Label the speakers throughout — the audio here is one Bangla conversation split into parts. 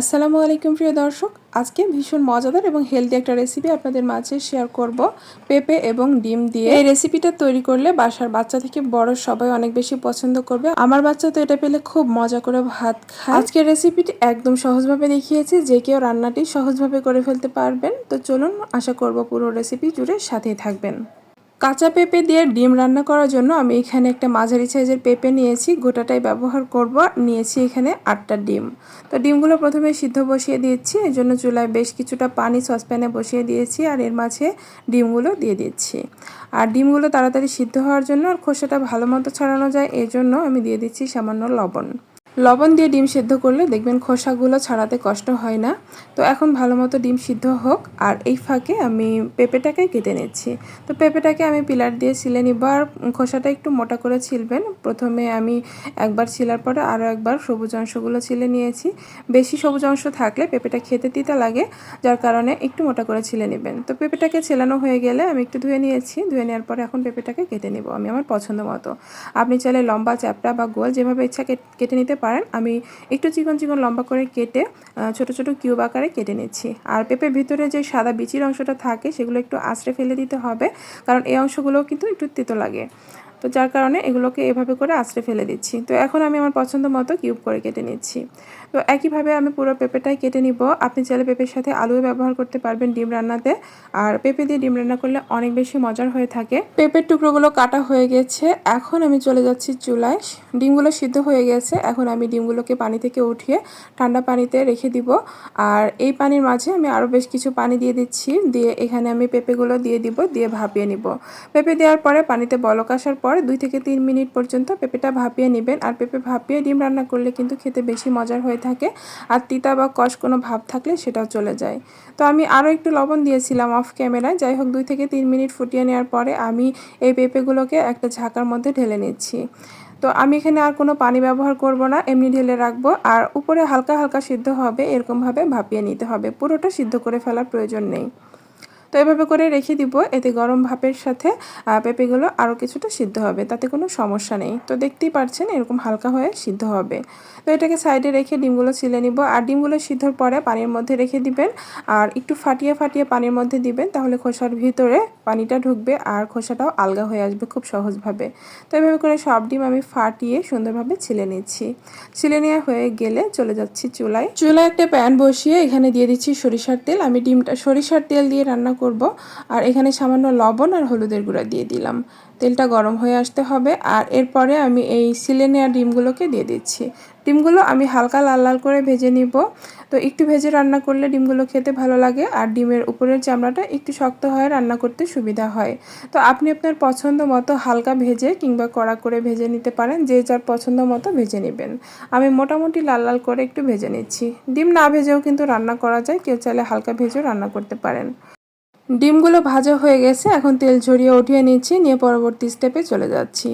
Speaker 1: আসসালামু আলাইকুম প্রিয় দর্শক, আজকে ভীষণ মজাদার এবং হেলদি একটা রেসিপি আপনাদের মাঝে শেয়ার করব। পেঁপে এবং ডিম দিয়ে। এই রেসিপিটা তৈরি করলে বাসার বাচ্চা থেকে বড় সবাই অনেক বেশি পছন্দ করবে। আমার বাচ্চা তো এটা পেলে খুব মজা করে ভাত খায়। আজকের রেসিপিটি একদম সহজভাবে দেখিয়েছি, যে কেউ রান্নাটি সহজভাবে করে ফেলতে পারবেন। তো চলুন, আশা করব পুরো রেসিপি জুড়ে সাথেই থাকবেন। কাঁচা পেঁপে দিয়ে ডিম রান্না করার জন্য আমি এখানে একটা মাঝারি সাইজের পেঁপে নিয়েছি। গোটাটাই ব্যবহার করব। নিয়েছি এখানে আটটা ডিম। তো ডিমগুলো প্রথমে সিদ্ধ বসিয়ে দিয়েছি এই জন্য চুলায় বেশ কিছুটা পানি সসপ্যানে বসিয়ে দিয়েছি আর এর মাঝে ডিমগুলো দিয়ে দিচ্ছি। আর ডিমগুলো তাড়াতাড়ি সিদ্ধ হওয়ার জন্য আর খোসাটা ভালো মতো ছাড়ানো যায় এই জন্য আমি দিয়ে দিচ্ছি সামান্য লবণ। লবণ দিয়ে ডিম সিদ্ধ করলে দেখবেন খোসাগুলো ছাড়াতে কষ্ট হয় না। তো এখন ভালো মতো ডিম সিদ্ধ হোক, আর এই ফাঁকে আমি পেঁপেটাকে কেটে নিচ্ছি। তো পেঁপেটাকে আমি পিলার দিয়ে ছিলে নিব, আর খোসাটা একটু মোটা করে ছিলবেন। প্রথমে আমি একবার ছিলার পরে আরও একবার সবুজ অংশগুলো ছিলে নিয়েছি। বেশি সবুজ অংশ থাকলে পেঁপেটা খেতে তিতা লাগে, যার কারণে একটু মোটা করে ছিলে নেবেন। তো পেঁপেটাকে ছেলানো হয়ে গেলে আমি একটু ধুয়ে নিয়েছি। ধুয়ে নেওয়ার পরে এখন পেঁপেটাকে কেটে নেব আমি আমার পছন্দ মতো। আপনি চাইলে লম্বা চ্যাপটা বা গোল যেভাবে ইচ্ছা কেটে নিতে পারেন। পারেন। আমি একটু চিকন চিকন লম্বা করে কেটে ছোট ছোট কিউব আকারে কেটে নিচ্ছি। আর পেঁপের ভিতরে যে সাদা বিচির অংশটা থাকে, সেগুলো একটু আশ্রে ফেলে দিতে হবে, কারণ এই অংশগুলো কিন্তু একটু তেতো লাগে। তো যার কারণে এগুলোকে এভাবে করে আশ্রে ফেলে দিচ্ছি। তো এখন আমি আমার পছন্দ মতো কিউব করে কেটে নিচ্ছি। তো একইভাবে আমি পুরো পেঁপেটাই কেটে নিব। আপনি চাইলে পেঁপের সাথে আলুও ব্যবহার করতে পারবেন ডিম রান্নাতে। আর পেঁপে দিয়ে ডিম রান্না করলে অনেক বেশি মজার হয়ে থাকে। পেঁপের টুকরোগুলো কাটা হয়ে গেছে। এখন আমি চলে যাচ্ছি চুলায়। ডিমগুলো সিদ্ধ হয়ে গেছে। এখন আমি ডিমগুলোকে পানি থেকে উঠিয়ে ঠান্ডা পানিতে রেখে দিব। আর এই পানির মাঝে আমি আরও বেশ কিছু পানি দিয়ে দিচ্ছি। দিয়ে এখানে আমি পেঁপেগুলো দিয়ে দিব, দিয়ে ভাপিয়ে নিব। পেঁপে দেওয়ার পরে পানিতে বলক আসার পর দুই থেকে তিন মিনিট পর্যন্ত পেঁপেটা ভাপিয়ে নেবেন। আর পেঁপে ভাপিয়ে ডিম রান্না করলে কিন্তু খেতে বেশি মজার হয়ে থাকে। আর তিতা বা কষ কোনো ভাব থাকলে সেটাও চলে যায়। তো আমি আরও একটু লবণ দিয়েছিলাম অফ ক্যামেরায়। যাই হোক, দুই থেকে তিন মিনিট ফুটিয়ে নেওয়ার পরে আমি এই পেঁপেগুলোকে একটা ঝাঁকার মধ্যে ঢেলে নিচ্ছি। তো আমি এখানে আর কোনো পানি ব্যবহার করব না, এমনি ঢেলে রাখব। আর উপরে হালকা হালকা সিদ্ধ হবে, এরকমভাবে ভাপিয়ে নিতে হবে। পুরোটা সিদ্ধ করে ফেলার প্রয়োজন নেই। তো এভাবে করে রেখে দিব। এতে গরম ভাপের সাথে পেঁপেগুলো আরও কিছুটা সিদ্ধ হবে। তাতে কোনো সমস্যা নেই। তো দেখতেই পারছেন এরকম হালকা হয়ে সিদ্ধ হবে। তো এটাকে সাইডে রেখে ডিমগুলো ছিলে নিব। আর ডিমগুলো সিদ্ধর পরে পানির মধ্যে রেখে দিবেন। আর একটু ফাটিয়ে ফাটিয়ে পানির মধ্যে দিবেন। তাহলে খোসার ভিতরে পানিটা ঢুকবে আর খোসাটাও আলগা হয়ে আসবে খুব সহজভাবে। তো এভাবে করে সব ডিম আমি ফাটিয়ে সুন্দরভাবে ছিলে নিচ্ছি। ছিলে নেওয়া হয়ে গেলে চলে যাচ্ছি চুলায়। চুলায় একটা প্যান বসিয়ে এখানে দিয়ে দিচ্ছি সরিষার তেল। আমি ডিমটা সরিষার তেল দিয়ে রান্না করব। আর এখানে সামান্য লবণ আর হলুদের গুঁড়া দিয়ে দিলাম। তেলটা গরম হয়ে আসতে হবে। আর এরপরে আমি এই সিলে নেওয়া ডিমগুলোকে দিয়ে দিচ্ছি। ডিমগুলো আমি হালকা লাল লাল করে ভেজে নিব। তো একটু ভেজে রান্না করলে ডিমগুলো খেতে ভালো লাগে আর ডিমের উপরের চামড়াটা একটু শক্ত হয় রান্না করতে সুবিধা হয়। তো আপনি আপনার পছন্দ মতো হালকা ভেজে কিংবা কড়া করে ভেজে নিতে পারেন, যে যার পছন্দ মতো ভেজে নেবেন। আমি মোটামুটি লাল লাল করে একটু ভেজে নিচ্ছি। ডিম না ভেজেও কিন্তু রান্না করা যায়, কেউ চাইলে হালকা ভেজেও রান্না করতে পারেন। ডিমগুলো ভাজা হয়ে গেছে, এখন তেল ঝরিয়ে উঠিয়ে নিচ্ছি, নিয়ে পরবর্তী স্টেপে চলে যাচ্ছি।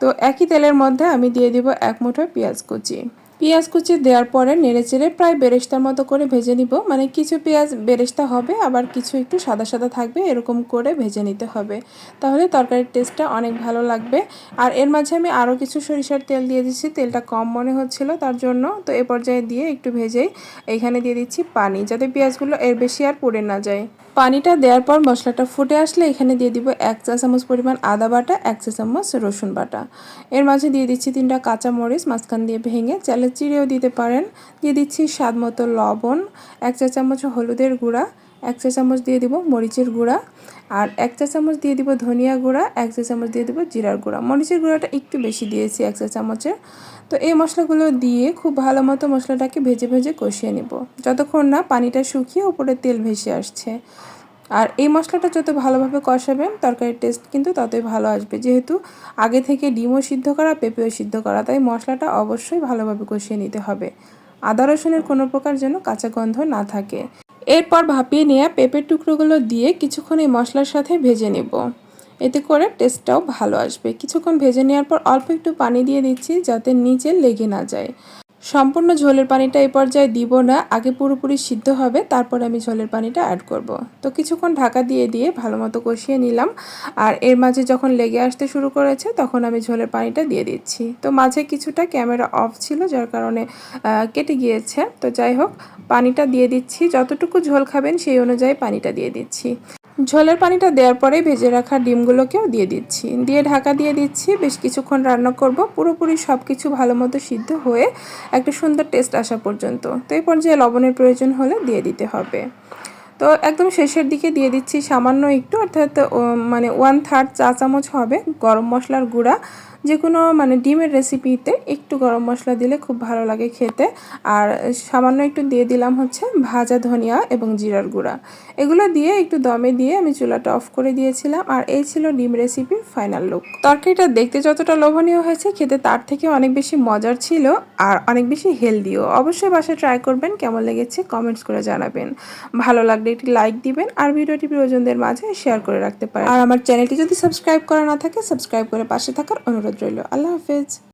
Speaker 1: তো একই তেলের মধ্যে আমি দিয়ে দিব এক মুঠো পেঁয়াজ কুচি। পেঁয়াজ কুচি দেওয়ার পরে নেড়ে চেড়ে প্রায় বেরেস্তার মতো করে ভেজে নিব। মানে কিছু পেঁয়াজ বেরেস্তা হবে, আবার কিছু একটু সাদা সাদা থাকবে, এরকম করে ভেজে নিতে হবে। তাহলে তরকারির টেস্টটা অনেক ভালো লাগবে। আর এর মাঝে আমি আরও কিছু সরিষার তেল দিয়ে দিচ্ছি। তেলটা কম মনে হচ্ছিল তার জন্য। তো এ পর্যায়ে দিয়ে একটু ভেজেই এখানে দিয়ে দিচ্ছি পানি, যাতে পেঁয়াজগুলো এর বেশি আর পুড়ে না যায়। পানিটা দেওয়ার পর মশলাটা ফুটে আসলে এখানে দিয়ে দিব এক চা চামচ পরিমাণ আদা বাটা, এক চা চামচ রসুন বাটা। এর মাঝে দিয়ে দিচ্ছি তিনটা কাঁচা মরিচ, মাঝখান দিয়ে ভেঙে চালে চিড়েও দিতে পারেন। দিয়ে দিচ্ছি স্বাদ মতো লবণ, এক চা চামচ হলুদের গুঁড়া, এক চা চামচ দিয়ে দিব মরিচের গুঁড়া আর এক চা চামচ দিয়ে দিব ধনিয়া গুঁড়া, এক চা চামচ দিয়ে দিব জিরার গুঁড়া। মরিচের গুঁড়াটা একটু বেশি দিয়েছি এক চা চামচের। তো এই মশলাগুলো দিয়ে খুব ভালো মতো মশলাটাকে ভেজে ভেজে কষিয়ে নেব। যতক্ষণ না পানিটা শুকিয়ে উপরে তেল ভেসে আসছে। আর এই মশলাটা যত ভালোভাবে কষাবেন, তরকারির টেস্ট কিন্তু ততই ভালো আসবে। যেহেতু আগে থেকে ডিমও সিদ্ধ করা, পেঁপেও সিদ্ধ করা, তাই মশলাটা অবশ্যই ভালোভাবে কষিয়ে নিতে হবে। আদা রসুনের কোনো প্রকার যেন কাঁচা গন্ধ না থাকে। এরপর ভাপিয়ে নেওয়া পেঁপের টুকরোগুলো দিয়ে কিছুক্ষণ এই মশলার সাথে ভেজে নেব। এতে করে টেস্টটাও ভালো আসবে। কিছুক্ষণ ভেজে নেওয়ার পর অল্প একটু পানি দিয়ে দিচ্ছি যাতে নিচে লেগে না যায়। সম্পূর্ণ ঝোলের পানিটা এই পর্যায়ে দিব না, আগে পুরোপুরি সিদ্ধ হবে, তারপর আমি ঝোলের পানিটা অ্যাড করব। তো কিছুক্ষণ ঢাকা দিয়ে দিয়ে ভালো মতো কষিয়ে নিলাম, আর এর মাঝে যখন লেগে আসতে শুরু করেছে, তখন আমি ঝোলের পানিটা দিয়ে দিচ্ছি। তো মাঝে কিছুটা ক্যামেরা অফ ছিল, যার কারণে কেটে গিয়েছে। তো যাই হোক, পানিটা দিয়ে দিচ্ছি, যতটুকু ঝোল খাবেন সেই অনুযায়ী পানিটা দিয়ে দিচ্ছি। ঝোলের পানিটা দেওয়ার পরে ভেজে রাখা ডিমগুলোকেও দিয়ে দিচ্ছি। দিয়ে ঢাকা দিয়ে দিচ্ছি, বেশ কিছুক্ষণ রান্না করব। পুরোপুরি সব কিছু ভালো মতো সিদ্ধ হয়ে একটা সুন্দর টেস্ট আসা পর্যন্ত। তো এই পর্যায়ে লবণের প্রয়োজন হলে দিয়ে দিতে হবে। তো একদম শেষের দিকে দিয়ে দিচ্ছি সামান্য একটু, অর্থাৎ মানে ওয়ান থার্ড চা চামচ হবে গরম মশলার গুঁড়া। যে কোনো মানে ডিমের রেসিপিতে একটু গরম মশলা দিলে খুব ভালো লাগে খেতে। আর সামান্য একটু দিয়ে দিলাম হচ্ছে ভাজা ধনিয়া এবং জিরার গুঁড়া। এগুলো দিয়ে একটু দমে দিয়ে আমি চুলাটা অফ করে দিয়েছিলাম আর এই ছিল ডিম রেসিপির ফাইনাল লুক তরকারিটা দেখতে যতটা লোভনীয় হয়েছে, খেতে তার থেকে অনেক বেশি মজার ছিল আর অনেক বেশি হেলদিও অবশ্যই বাসায় ট্রাই করবেন, কেমন লেগেছে কমেন্টস করে জানাবেন। ভালো লাগলে একটি লাইক দিবেন আর ভিডিওটি প্রিয়জনদের মাঝে শেয়ার করে রাখতে পারেন। আর আমার চ্যানেলটি যদি সাবস্ক্রাইব করা না থাকে সাবস্ক্রাইব করে পাশে থাকার অনুরোধ রইল আল্লাহ হাফেজ।